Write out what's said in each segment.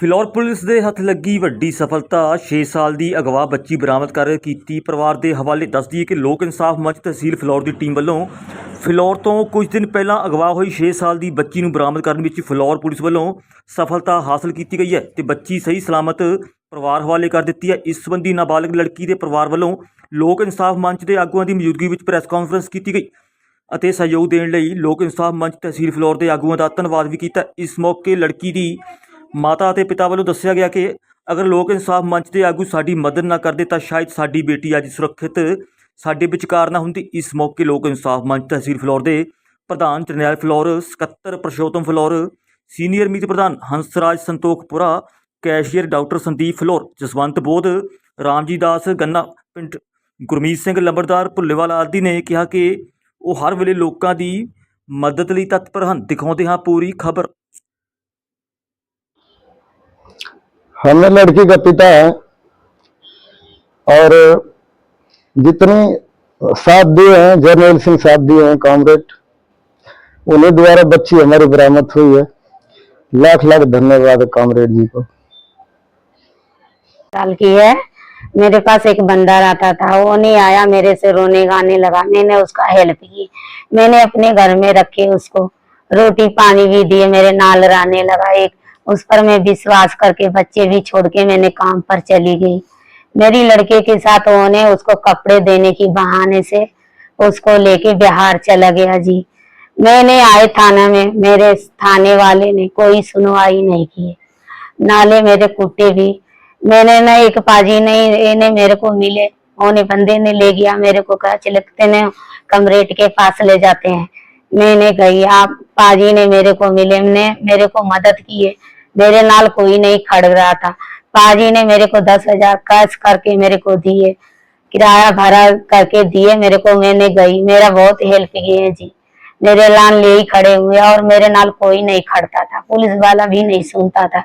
Phillaur police ਦੇ ਹੱਥ ਲੱਗੀ ਵੱਡੀ ਸਫਲਤਾ। 6 ਸਾਲ ਦੀ ਅਗਵਾ ਬੱਚੀ ਬਰਾਮਦ ਕਰ ਕੀਤੀ। ਪਰਿਵਾਰ ਦੇ ਹਵਾਲੇ ਦੱਸਦੀ ਹੈ ਕਿ ਲੋਕ ਇਨਸਾਫ ਮੰਚ ਤਹਿਸੀਲ ਫਿਲੌਰ ਦੀ ਟੀਮ ਵੱਲੋਂ ਫਿਲੌਰ ਤੋਂ ਕੁਝ ਦਿਨ ਪਹਿਲਾਂ ਅਗਵਾ ਹੋਈ 6 ਸਾਲ ਦੀ ਬੱਚੀ ਨੂੰ ਬਰਾਮਦ ਕਰਨ ਵਿੱਚ ਫਿਲੌਰ ਪੁਲਿਸ ਵੱਲੋਂ ਸਫਲਤਾ ਹਾਸਲ ਕੀਤੀ ਗਈ ਹੈ ਤੇ ਬੱਚੀ ਸਹੀ ਸਲਾਮਤ ਪਰਿਵਾਰ ਹਵਾਲੇ ਕਰ ਦਿੱਤੀ ਹੈ। ਇਸ ਸੰਬੰਧੀ ਨਾਬਾਲਗ ਲੜਕੀ ਦੇ ਪਰਿਵਾਰ ਵੱਲੋਂ ਲੋਕ ਇਨਸਾਫ ਮੰਚ ਦੇ ਆਗੂਆਂ ਦੀ ਮੌਜੂਦਗੀ ਵਿੱਚ ਪ੍ਰੈਸ ਕਾਨਫਰੰਸ ਕੀਤੀ ਗਈ ਅਤੇ ਸਹਿਯੋਗ ਦੇਣ ਲਈ ਲੋਕ ਇਨਸਾਫ ਮੰਚ ਤਹਿਸੀਲ ਫਿਲੌਰ ਦੇ ਆਗੂਆਂ ਦਾ ਧੰਨਵਾਦ ਵੀ ਕੀਤਾ। ਇਸ ਮੌਕੇ ਲੜਕੀ ਦੀ ਮਾਤਾ ਅਤੇ ਪਿਤਾ ਵੱਲੋਂ ਦੱਸਿਆ ਗਿਆ ਕਿ ਅਗਰ ਲੋਕ ਇਨਸਾਫ ਮੰਚ ਦੇ ਆਗੂ ਸਾਡੀ ਮਦਦ ਨਾ ਕਰਦੇ ਤਾਂ ਸ਼ਾਇਦ ਸਾਡੀ ਬੇਟੀ ਅੱਜ ਸੁਰੱਖਿਅਤ, ਸਾਡੇ ਵਿਚਕਾਰ ਨਾ ਹੁੰਦੀ। ਇਸ ਮੌਕੇ ਲੋਕ ਇਨਸਾਫ ਮੰਚ ਤਹਿਸੀਲ ਫਲੋਰ ਦੇ ਪ੍ਰਧਾਨ ਜਰਨੈਲ ਫਲੋਰ, ਸਕੱਤਰ ਪ੍ਰਸ਼ੋਤਮ ਫਲੋਰ, ਸੀਨੀਅਰ ਮੀਤ ਪ੍ਰਧਾਨ Hansraj Santokhpura, cashier doctor Sandeep floor, Jaswant Bodh, Ramji ਦਾਸ ਗੰਨਾ, ਪਿੰਡ ਗੁਰਮੀਤ ਸਿੰਘ ਲੰਬੜਦਾਰ ਭੁੱਲੇਵਾਲ ਆਦਿ ਨੇ ਕਿਹਾ ਕਿ ਉਹ ਹਰ ਵੇਲੇ ਲੋਕਾਂ ਦੀ ਮਦਦ ਲਈ ਤਤਪਰ ਹਨ। ਦਿਖਾਉਂਦੇ ਹਾਂ ਪੂਰੀ ਖਬਰ। हम लड़की का पिता है और जितने साथ दिए हैं जर्नल सिंह साथ दिए हैं, कॉमरेड, उन्हीं द्वारा बच्ची हमारी बरामद हुई है। लाख लाख धन्यवाद कॉमरेड जी को। साल की है। मेरे पास एक बंदा रहता था, वो नहीं आया मेरे से रोने गाने लगा। मैंने उसका हेल्प की। मैंने अपने घर में रखे उसको। रोटी पानी भी दिए, मेरे नाल रहने लगा। एक उस पर मैं विश्वास करके बच्चे भी छोड़ के मैंने काम पर चली गई। मेरी लड़के के साथ उन्होंने उसको कपड़े देने की बहाने से उसको लेके बिहार चला गया जी। मैंने आए थाना में, मेरे थाने वाले ने कोई सुनवाई नहीं की। नाले मेरे कुत्ते भी। मैंने ना एक पाजी नहीं, इन्हें मेरे को मिले। उन्हें बंदे ने ले गया, मेरे को कहा चलते ने कमरेट के पास ले जाते हैं। मैंने गई आप, पाजी ने मेरे को मिले, ने मेरे को मदद की है। मेरे नाल कोई नहीं खड़ रहा था। पाजी ने मेरे को दस हज़ार कैश करके मेरे को दिए। किराया भाड़ा करके दिए मेरे को, मैंने गई। मेरा बहुत हेल्प किए हैं जी। मेरे लान ले ही खड़े हुए और मेरे नाल कोई नहीं खड़ता था। पुलिस वाला भी नहीं सुनता था।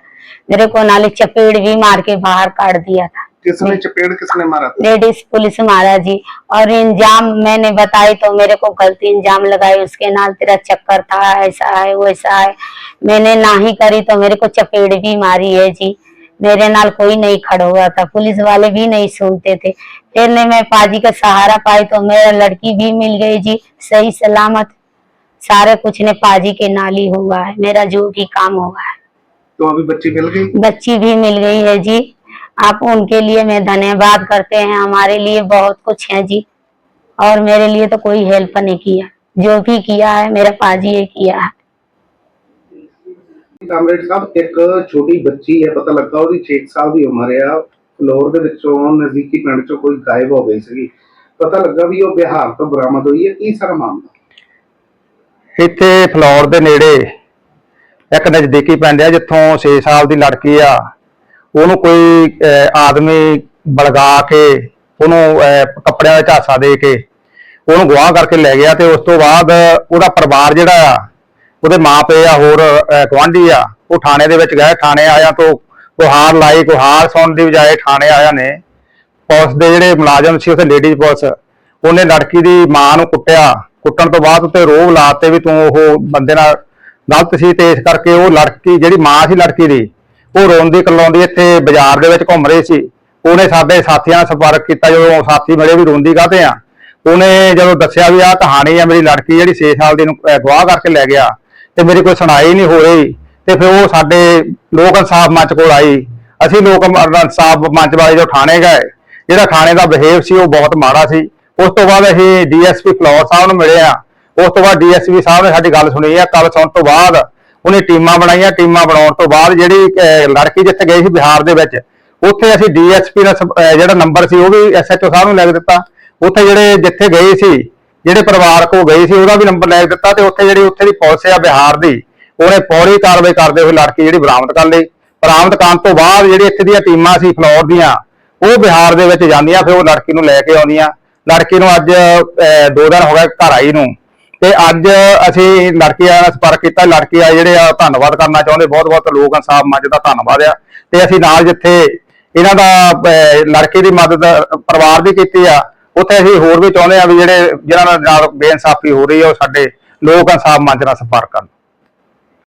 मेरे को नाले चपेट भी मार के बाहर काट दिया था। किसने चपेट किसने मारा था? लेडीज़ पुलिस मारा जी। और इंजाम मैंने बताई तो मेरे को गलती इंजाम लगाई उसके नाल तेरा चक्कर था ऐसा है वैसा है। मैंने ना ही करी तो मेरे को चपेट भी मारी है जी। मेरे नाल कोई नहीं खड़ा हुआ था पुलिस वाले भी नहीं सुनते थे। फिर ने मैं पाजी का सहारा पाई तो मेरा लड़की भी मिल गई जी सही सलामत। सारे कुछ ने पाजी के नाल ही हुआ है मेरा जो भी काम हुआ है। तो अभी बच्ची मिल गई? बच्ची भी मिल गई है जी। आप उनके लिए मैं धन्यवाद करते हैं हमारे लिए बहुत कुछ है जी और मेरे लिए तो कोई हेल्प नहीं किया जो भी किया है मेरा पाजी ही किया है ਕਾਮਰੇਡ ਸਾਹਿਬ ਇੱਕ ਛੋਟੀ ਬੱਚੀ ਹੈ ਪਤਾ ਲੱਗਾ ਉਹਦੀ 6 ਸਾਲ ਦੀ ਉਮਰ ਆ ਫਲੋਰ ਦੇ ਵਿੱਚੋਂ ਨਜ਼ਦੀਕੀ ਪਿੰਡ ਚੋਂ ਕੋਈ ਗਾਇਬ ਹੋ ਗਈ ਸੀਗੀ ਪਤਾ ਲੱਗਾ ਵੀ ਉਹ ਬਿਹਾਰ ਤੋਂ ਬਰਾਮਦ ਹੋਈ ਹੈ ਕੀ ਸਾਰਾ ਮਾਮਲਾ ਇੱਥੇ ਫਲੋਰ ਦੇ ਨੇੜੇ ਇੱਕ ਨਜ਼ਦੀਕੀ ਪਿੰਡ ਹੈ ਜਿੱਥੋਂ 6 ਸਾਲ ਦੀ ਲੜਕੀ ਆ ਉਹਨੂੰ ਕੋਈ ਆਦਮੀ ਬਲਗਾ ਕੇ ਉਹਨੂੰ ਕੱਪੜਿਆਂ ਦਾ ਝਾਂਸਾ ਦੇ ਕੇ ਉਹਨੂੰ ਗਵਾਹ ਕਰਕੇ ਲੈ ਗਿਆ ਤੇ ਉਸ ਤੋਂ ਬਾਅਦ ਉਹਦਾ ਪਰਿਵਾਰ ਜਿਹੜਾ ਆ ਉਹਦੇ ਮਾਪੇ ਆ ਹੋਰ ਅਹ, ਗੁਆਂਢੀ ਆ ਉਹ ਥਾਣੇ ਦੇ ਵਿੱਚ ਗਏ ਥਾਣੇ ਆਇਆ ਤੋਂ ਗੁਹਾਰ ਲਾਈ ਗੁਹਾਰ ਸੌਣ ਦੀ ਬਜਾਏ ਥਾਣੇ ਆਇਆ ਨੇ। ਪੁਲਿਸ ਦੇ ਜਿਹੜੇ ਮੁਲਾਜ਼ਮ ਸੀ ਉੱਥੇ ਲੇਡੀਜ਼ ਪੁਲਿਸ ਉਹਨੇ ਲੜਕੀ ਦੀ ਮਾਂ ਨੂੰ ਕੁੱਟਿਆ। ਕੁੱਟਣ ਤੋਂ ਬਾਅਦ ਉੱਤੇ ਰੋਹ ਲਾਤੇ ਵੀ ਤੂੰ ਉਹ ਬੰਦੇ ਨਾਲ ਗਲਤ ਸੀ ਤੇ ਇਸ ਕਰਕੇ ਉਹ ਲੜਕੀ ਜਿਹੜੀ ਮਾਂ ਸੀ ਲੜਕੀ ਦੀ ਉਹ ਰੋਂਦੀ ਕਲਾਉਂਦੀ ਇੱਥੇ ਬਾਜ਼ਾਰ ਦੇ ਵਿੱਚ ਘੁੰਮ ਰਹੀ ਸੀ। ਉਹਨੇ ਸਾਡੇ ਸਾਥੀਆਂ ਨਾਲ ਸੰਪਰਕ ਕੀਤਾ, ਜਦੋਂ ਸਾਥੀ ਮੇਰੇ ਵੀ ਰੋਂਦੀ ਕਾਹਤੇ ਆ? ਉਹਨੇ ਜਦੋਂ ਦੱਸਿਆ ਵੀ ਆਹ ਕਹਾਣੀ ਆ ਮੇਰੀ ਲੜਕੀ ਜਿਹੜੀ 6 ਸਾਲ ਦੀ ਨੂੰ ਅਹ ਕਰਕੇ ਲੈ ਗਿਆ ਤੇ ਮੇਰੀ ਕੋਈ ਸੁਣਾਈ ਨਹੀਂ ਹੋ ਰਹੀ ਤੇ ਫਿਰ ਉਹ ਸਾਡੇ ਲੋਕ ਇਨਸਾਫ ਮੰਚ ਕੋਲ ਆਈ। ਅਸੀਂ ਲੋਕ ਇਨਸਾਫ ਮੰਚ ਵਾਲੇ ਜੋ ਥਾਣੇ ਗਏ, ਜਿਹੜਾ ਥਾਣੇ ਦਾ ਬਿਹੇਵ ਸੀ ਉਹ ਬਹੁਤ ਮਾੜਾ ਸੀ। ਉਸ ਤੋਂ ਬਾਅਦ ਅਸੀਂ ਡੀਐਸਪੀ ਫਲੋਰ ਸਾਹਿਬ ਨੂੰ ਮਿਲੇ ਆ। ਉਸ ਤੋਂ ਬਾਅਦ ਡੀਐਸਪੀ ਸਾਹਿਬ ਨੇ ਸਾਡੀ ਗੱਲ ਸੁਣੀ ਆ ਗੱਲ ਸੁਣਨ ਤੋਂ ਬਾਅਦ ਉਹਨੇ ਟੀਮਾਂ ਬਣਾਈਆਂ ਟੀਮਾਂ ਬਣਾਉਣ ਤੋਂ ਬਾਅਦ ਜਿਹੜੀ ਲੜਕੀ ਜਿੱਥੇ ਗਈ ਸੀ ਬਿਹਾਰ ਦੇ ਵਿੱਚ ਉੱਥੇ ਅਸੀਂ ਡੀਐਸਪੀ ਦਾ ਸੰ- ਅਹ, ਜਿਹੜਾ ਨੰਬਰ ਸੀ ਉਹ ਵੀ ਐਸਐਚਓ ਸਾਹਿਬ ਨੂੰ ਲੈ ਕੇ ਦਿੱਤਾ। ਉੱਥੇ ਜਿਹੜੇ ਜਿੱਥੇ ਗਏ ਸੀ ਜਿਹੜੇ ਪਰਿਵਾਰ ਕੋ ਗਈ ਸੀ ਉਹਦਾ ਵੀ ਨੰਬਰ ਲੈ ਕੇ ਦਿੱਤਾ ਤੇ ਉੱਥੇ ਜਿਹੜੀ ਉੱਥੇ ਦੀ ਪੁਲਿਸ ਆ ਬਿਹਾਰ ਦੀ ਉਹਨੇ ਫੌਰੀ ਕਾਰਵਾਈ ਕਰਦੇ ਹੋਏ ਲੜਕੀ ਜਿਹੜੀ ਬਰਾਮਦ ਕਰ ਲਈ। ਬਰਾਮਦ ਕਰਨ ਤੋਂ ਬਾਅਦ ਜਿਹੜੀ ਇੱਥੇ ਦੀਆਂ ਟੀਮਾਂ ਸੀ ਫਲੋਰ ਦੀਆਂ ਉਹ ਬਿਹਾਰ ਦੇ ਵਿੱਚ ਜਾਂਦੀਆਂ ਫਿਰ ਉਹ ਲੜਕੀ ਨੂੰ ਲੈ ਕੇ ਆਉਂਦੀਆਂ। ਲੜਕੀ ਨੂੰ ਅੱਜ ਅਹ, ਦੋ ਦਿਨ ਹੋ ਗਏ ਘਰ ਆਈ ਨੂੰ। ਤੇ ਅੱਜ ਅਸੀਂ ਲੜਕੀ ਆ ਸੰਪਰਕ ਕੀਤਾ। ਲੜਕੀ ਆ ਜਿਹੜੇ ਆ ਧੰਨਵਾਦ ਕਰਨਾ ਚਾਹੁੰਦੇ। ਬਹੁਤ ਬਹੁਤ ਲੋਕ ਇਨਸਾਫ ਮੰਚ ਦਾ ਧੰਨਵਾਦ ਆ। ਤੇ ਅਸੀਂ ਨਾਲ ਜਿੱਥੇ ਇਹਨਾਂ ਦਾ ਅਹ, ਲੜਕੀ ਦੀ ਮਦਦ ਪਰਿਵਾਰ ਦੀ ਕੀਤੀ ਆ ਉੱਥੇ ਅਸੀਂ ਹੋਰ ਵੀ ਚਾਹੁੰਦੇ ਆ ਵੀ ਜਿਹੜੇ ਜਿਹਨਾਂ ਨਾਲ ਬੇਇਨਸਾਫੀ ਹੋ ਰਹੀ ਆ ਉਹ ਸਾਡੇ ਲੋਕ ਇਨਸਾਫ ਮੰਚ ਨਾਲ ਸੰਪਰਕ ਕਰਨ।